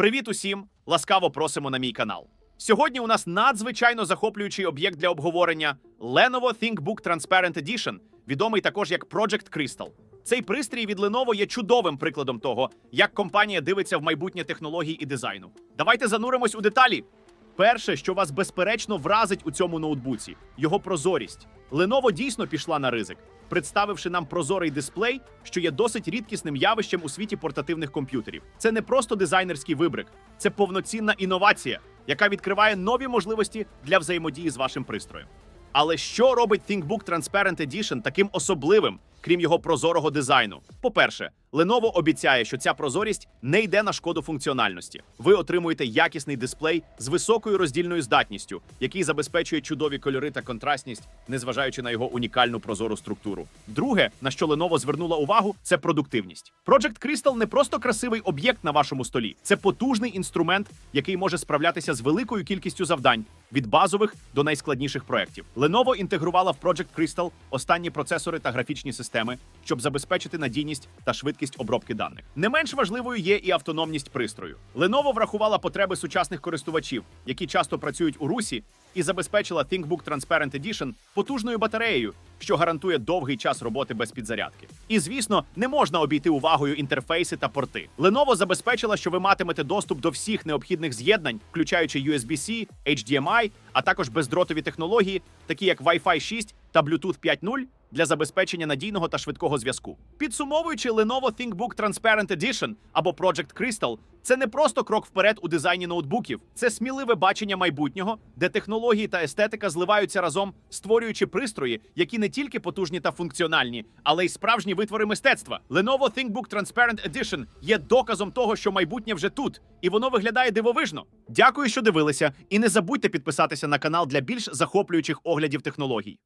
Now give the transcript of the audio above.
Привіт усім! Ласкаво просимо на мій канал. Сьогодні у нас надзвичайно захоплюючий об'єкт для обговорення Lenovo ThinkBook Transparent Edition, відомий також як Project Crystal. Цей пристрій від Lenovo є чудовим прикладом того, як компанія дивиться в майбутнє технологій і дизайну. Давайте зануримось у деталі. Перше, що вас безперечно вразить у цьому ноутбуці його прозорість. Lenovo дійсно пішла на ризик, представивши нам прозорий дисплей, що є досить рідкісним явищем у світі портативних комп'ютерів. Це не просто дизайнерський вибрик, це повноцінна інновація, яка відкриває нові можливості для взаємодії з вашим пристроєм. Але що робить ThinkBook Transparent Edition таким особливим, крім його прозорого дизайну? По-перше, Lenovo обіцяє, що ця прозорість не йде на шкоду функціональності. Ви отримуєте якісний дисплей з високою роздільною здатністю, який забезпечує чудові кольори та контрастність, незважаючи на його унікальну прозору структуру. Друге, на що Lenovo звернула увагу, це продуктивність. Project Crystal не просто красивий об'єкт на вашому столі, це потужний інструмент, який може справлятися з великою кількістю завдань від базових до найскладніших проєктів. Lenovo інтегрувала в Project Crystal останні процесори та графічні системи, щоб забезпечити надійність та швидкість обробки даних. Не менш важливою є і автономність пристрою. Lenovo врахувала потреби сучасних користувачів, які часто працюють у русі, і забезпечила ThinkBook Transparent Edition потужною батареєю, що гарантує довгий час роботи без підзарядки. І звісно, не можна обійти увагою інтерфейси та порти. Lenovo забезпечила, що ви матимете доступ до всіх необхідних з'єднань, включаючи USB-C, HDMI, а також бездротові технології, такі як Wi-Fi 6 та Bluetooth 5.0, для забезпечення надійного та швидкого зв'язку. Підсумовуючи Lenovo ThinkBook Transparent Edition або Project Crystal, це не просто крок вперед у дизайні ноутбуків, це сміливе бачення майбутнього, де технології та естетика зливаються разом, створюючи пристрої, які не тільки потужні та функціональні, але й справжні витвори мистецтва. Lenovo ThinkBook Transparent Edition є доказом того, що майбутнє вже тут, і воно виглядає дивовижно. Дякую, що дивилися, і не забудьте підписатися на канал для більш захоплюючих оглядів технологій.